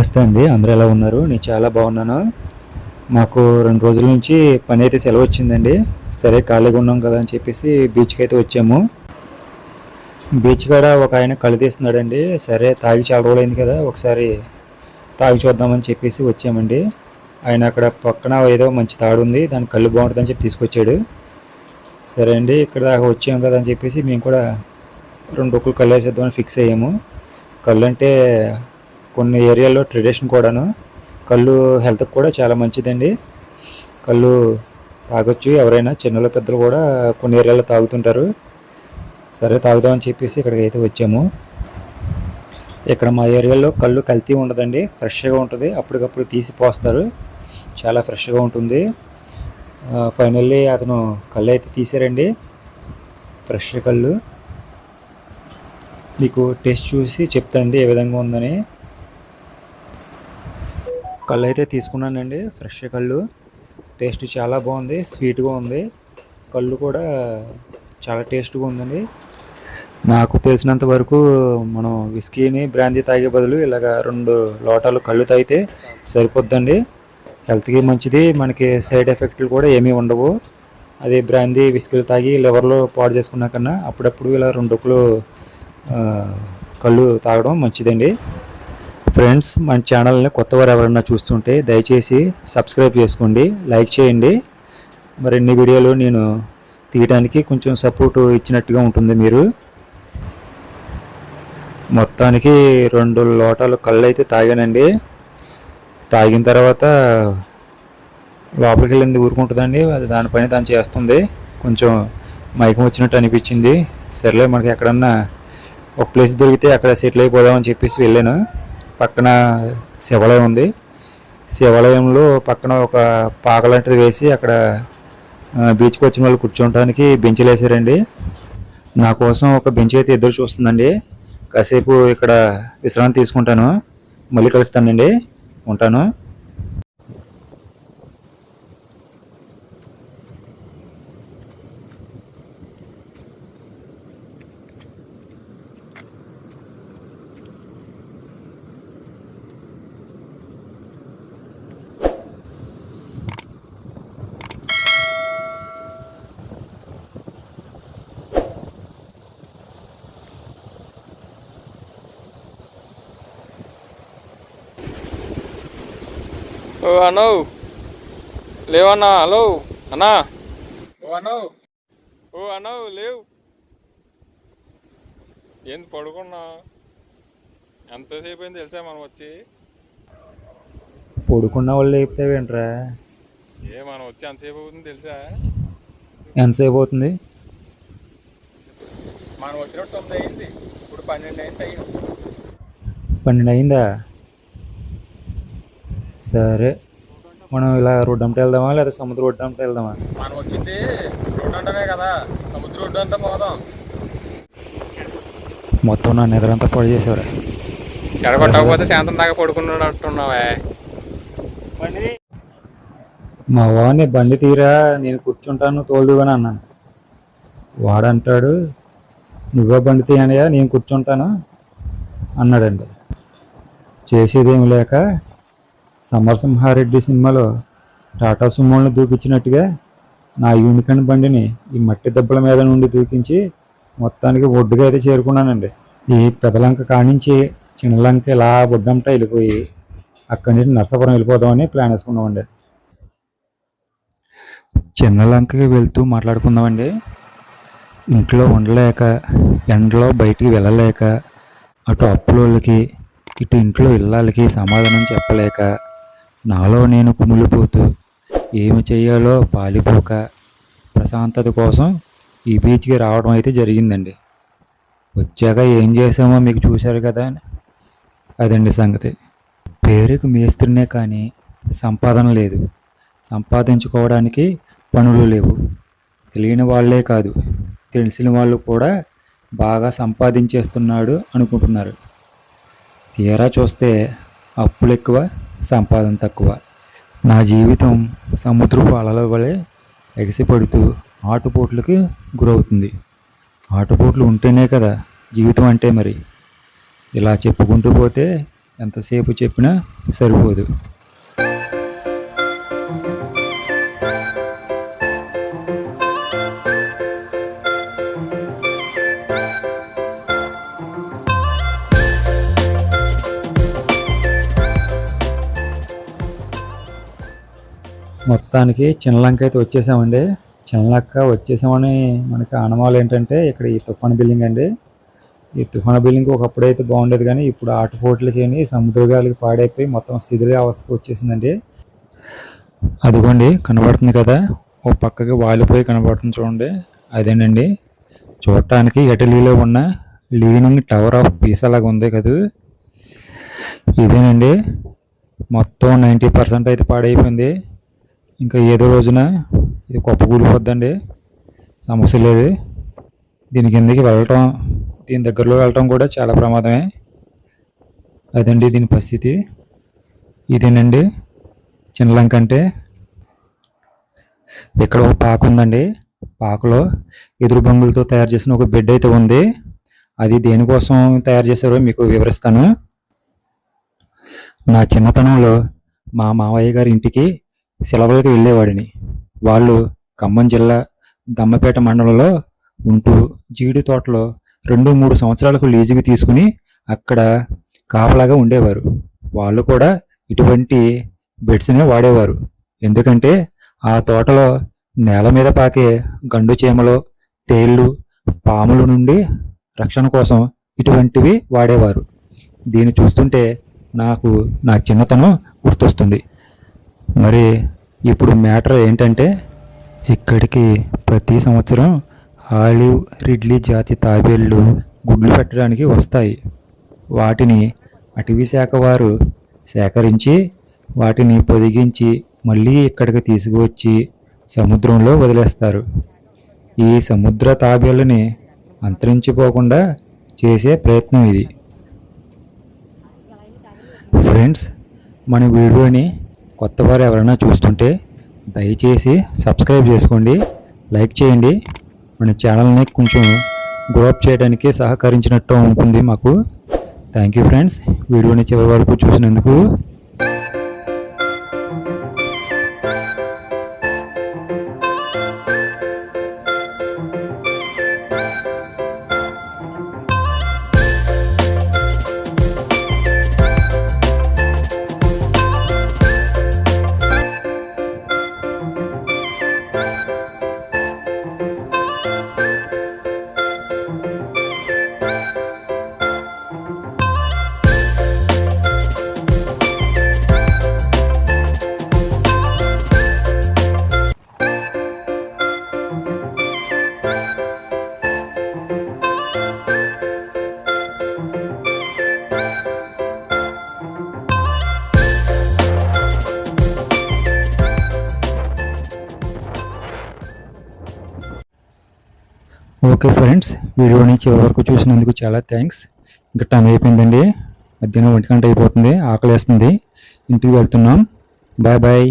నమస్తే అండి. అందరూ ఎలా ఉన్నారు? నేను చాలా బాగున్నాను. మాకు రెండు రోజుల నుంచి పని అయితే సెలవు వచ్చిందండి. సరే ఖాళీగా ఉన్నాం కదా అని చెప్పేసి బీచ్కి అయితే వచ్చాము. బీచ్ కాడ ఒక ఆయన కళ్ళు తీస్తున్నాడండి. సరే తాగి చాలా రోజులైంది కదా ఒకసారి తాగి చూద్దామని చెప్పేసి వచ్చామండి. ఆయన అక్కడ పక్కన ఏదో మంచి తాడు ఉంది దాని కళ్ళు బాగుంటుందని చెప్పి తీసుకొచ్చాడు. సరే అండి ఇక్కడ దాకా వచ్చాం కదా అని చెప్పేసి మేము కూడా రెండు రొక్కులు కళ్ళు వేసేద్దామని ఫిక్స్ అయ్యాము. కళ్ళు అంటే కొన్ని ఏరియాల్లో ట్రెడిషన్ కూడాను. కళ్ళు హెల్త్కి కూడా చాలా మంచిదండి. కళ్ళు తాగొచ్చు ఎవరైనా చిన్నలు పెద్దలు కూడా కొన్ని ఏరియాలో తాగుతుంటారు. సరే తాగుదామని చెప్పేసి ఇక్కడికి అయితే వచ్చాము. ఇక్కడ మా ఏరియాలో కళ్ళు కల్తీ ఉండదండి. ఫ్రెష్గా ఉంటుంది. అప్పటికప్పుడు తీసి పోస్తారు. చాలా ఫ్రెష్గా ఉంటుంది. ఫైనల్లీ అతను కళ్ళు అయితే తీసారండి. ఫ్రెష్ కళ్ళు. మీకు టేస్ట్ చూసి చెప్తానండి ఏ విధంగా ఉందని. కళ్ళు అయితే తీసుకున్నానండి. ఫ్రెష్ కళ్ళు. టేస్ట్ చాలా బాగుంది. స్వీట్గా ఉంది. కళ్ళు కూడా చాలా టేస్ట్గా ఉందండి. నాకు తెలిసినంత వరకు మనం విస్కీని బ్రాందీ తాగే బదులు ఇలాగ రెండు లోటాలు కళ్ళు తాగితే సరిపోద్దండి. హెల్త్కి మంచిది. మనకి సైడ్ ఎఫెక్ట్లు కూడా ఏమీ ఉండవు. అది బ్రాందీ విస్కీలు తాగి లివర్లో పాడు చేసుకున్నా కన్నా అప్పుడప్పుడు ఇలా రెండుకులు కళ్ళు తాగడం మంచిదండి. ఫ్రెండ్స్ మన ఛానల్ని కొత్తవారు ఎవరైనా చూస్తుంటే దయచేసి సబ్స్క్రైబ్ చేసుకోండి లైక్ చేయండి. మరిన్ని వీడియోలు నేను తీయడానికి కొంచెం సపోర్ట్ ఇచ్చినట్టుగా ఉంటుంది మీరు. మొత్తానికి రెండు లోటాలు కళ్ళు అయితే తాగానండి. తాగిన తర్వాత లోపలికి వెళ్ళింది ఊరుకుంటుందండి అది దానిపైన దాన్ని చేస్తుంది. కొంచెం మైకం వచ్చినట్టు అనిపించింది. సర్లే మనకి ఎక్కడన్నా ఒక ప్లేస్ దొరికితే అక్కడ సెటిల్ అయిపోదామని చెప్పేసి వెళ్ళాను. పక్కన శివాలయం ఉంది. శివాలయంలో పక్కన ఒక పాక లాంటిది వేసి అక్కడ బీచ్కి వచ్చిన వాళ్ళు కూర్చోవడానికి బెంచ్లు వేసారండి. నా కోసం ఒక బెంచ్ అయితే ఎదురు చూస్తుందండి. కాసేపు ఇక్కడ విశ్రాంతి తీసుకుంటాను. మళ్ళీ కలుస్తానండి. ఉంటాను. ఓ అన్నో లేవన్నా హలో అన్నా. ఓ అన్నో ఓ అన్నో లేవు. ఏంది పడుకున్నా? ఎంతసేపు అయింది తెలుసా మనం వచ్చి? పడుకున్న వాళ్ళు లేపుతావేంట్రా ఏ మనం వచ్చి ఎంతసేపు అవుతుంది తెలుసా? ఎంతసేపు అవుతుంది? మనం వచ్చినప్పుడు తొమ్మిది అయింది. ఇప్పుడు పన్నెండు అయింది అయ్యింది. పన్నెండు అయిందా? సరే. మనం ఇలా రోడ్డు అంతా వెళ్దామా లేదా సముద్ర రోడ్డు అంతా వెళ్దామా? మనం వచ్చింది రోడ్డు అంటనే కదా సముద్ర రోడ్డు అంతా పోదాం మొత్తం నా నిద్రంతా పాడు చేసేవారా. చెడగొట్టకపోతే శాంతం దాకా పడుకున్నట్టున్నావే. మా వాడిని బండి తీరా నేను కూర్చుంటాను తోలుదుగాని అన్నాను. వాడంటాడు నువ్వే బండి తీయనయా నేను కూర్చుంటాను అన్నాడండి. చేసేదేమి లేక సమరసింహారెడ్డి సినిమాలో టాటా సుమోల్ని దూకించినట్టుగా నా యూనికాన్ బండిని ఈ మట్టి దెబ్బల మీద నుండి దూకించి మొత్తానికి ఒడ్డుగా అయితే చేరుకున్నానండి. ఈ పెదలంక కానించి చిన్నలంక ఇలా బొడ్డంట వెళ్ళిపోయి అక్కడి నుంచి నర్సాపురం వెళ్ళిపోదామని ప్లాన్ వేసుకున్నామండి. చిన్న లంకకి వెళ్తూ మాట్లాడుకుందామండి. ఇంట్లో ఉండలేక ఎండలో బయటికి వెళ్ళలేక అటు అప్పులోళ్ళకి ఇటు ఇంట్లో ఇళ్ళకి సమాధానం చెప్పలేక నాలో నేను కుమిలిపోతూ ఏమి చేయాలో పాలిపోక ప్రశాంతత కోసం ఈ బీచ్కి రావడం అయితే జరిగిందండి. వచ్చాక ఏం చేసామో మీకు చూశారు కదా అదండి సంగతి. పేరుకు మేస్త్రినే కానీ సంపాదన లేదు. సంపాదించుకోవడానికి పనులు లేవు. తెలియని వాళ్ళే కాదు. తెలిసిన వాళ్ళు కూడా బాగా సంపాదించేస్తున్నాడు అనుకుంటున్నారు. తీరా చూస్తే అప్పులు ఎక్కువ సంపాదన తక్కువ. నా జీవితం సముద్రపు అలల వలె ఎగసిపడుతూ ఆటుపోట్లకు గురవుతుంది. ఆటుపోట్లు ఉంటేనే కదా జీవితం అంటే మరి. ఇలా చెప్పుకుంటూ పోతే ఎంతసేపు చెప్పినా సరిపోదు. మొత్తానికి చిన్నలంక అయితే వచ్చేసామండి. చిన్నలక్క వచ్చేసామని మనకి ఆనవాళ్ళు ఏంటంటే ఇక్కడ ఈ తుఫాన్ బిల్డింగ్ అండి. ఈ తుఫాన్ బిల్డింగ్ ఒకప్పుడు అయితే బాగుండేది కానీ ఇప్పుడు ఆటుపోట్లకి అని సముద్రగాలికి పాడైపోయి మొత్తం శిథిల అవస్థకు వచ్చేసిందండి. అదిగోండి కనబడుతుంది కదా. ఓ పక్కకి వాలిపోయి కనబడుతుంది చూడండి. అదేనండి చూడటానికి ఇటలీలో ఉన్న లీనింగ్ టవర్ ఆఫ్ పీస్ అలాగా ఉంది కదా. ఇదేనండి. మొత్తం నైంటీ పర్సెంట్ అయితే పాడైపోయింది. ఇంకా ఏదో రోజున ఇది కొప్ప కూలిపోద్దండి. సమస్య లేదు. దీని కిందకి వెళ్ళటం దీని దగ్గరలో వెళ్ళటం కూడా చాలా ప్రమాదమే. అదండి దీని పరిస్థితి. ఇదేనండి చిన్నలంక అంటే. ఇక్కడ ఒక పాక ఉందండి. పాకలో ఎదురు బొంగులతో తయారు చేసిన ఒక బెడ్ అయితే ఉంది. అది దేనికోసం తయారు చేశారో మీకు వివరిస్తాను. నా చిన్నతనంలో మా మావయ్య గారి ఇంటికి సెలవులకు వెళ్ళేవాడిని. వాళ్ళు ఖమ్మం జిల్లా దమ్మపేట మండలంలో ఉంటూ జీడి తోటలో రెండు మూడు సంవత్సరాలకు లీజుకి తీసుకుని అక్కడ కాపలాగా ఉండేవారు. వాళ్ళు కూడా ఇటువంటి బెడ్స్నే వాడేవారు. ఎందుకంటే ఆ తోటలో నేల మీద పాకే గండు చీమలు తేళ్ళు పాముల నుండి రక్షణ కోసం ఇటువంటివి వాడేవారు. దీన్ని చూస్తుంటే నాకు నా చిన్నతనం గుర్తొస్తుంది. మరి ఇప్పుడు మ్యాటర్ ఏంటంటే ఇక్కడికి ప్రతి సంవత్సరం ఆలివ్ రిడ్లీ జాతి తాబేళ్ళు గుడ్లు పెట్టడానికి వస్తాయి. వాటిని అటవీ శాఖ వారు సేకరించి వాటిని పొదిగించి మళ్ళీ ఇక్కడికి తీసుకువచ్చి సముద్రంలో వదిలేస్తారు. ఈ సముద్ర తాబేళ్ళని అంతరించిపోకుండా చేసే ప్రయత్నం ఇది. ఫ్రెండ్స్ మన వీడియోని కొత్త వారు ఎవరైనా చూస్తుంటే దయచేసి సబ్స్క్రైబ్ చేసుకోండి లైక్ చేయండి. మన ఛానల్ని కొంచెం గ్రోప్ చేయడానికి సహకరించినట్టు ఉంటుంది మాకు. థ్యాంక్ యూ ఫ్రెండ్స్ వీడియోని చివరి వరకు చూసినందుకు ఓకే ఫ్రెండ్స్ వీడియోని చివరి వరకు చూసినందుకు చాలా థ్యాంక్స్ ఇంకా టైం అయిపోయిందండి. మధ్యాహ్నం ఒంటి గంట అయిపోతుంది ఆకలి వేస్తుంది ఇంటికి వెళ్తున్నాం. Bye bye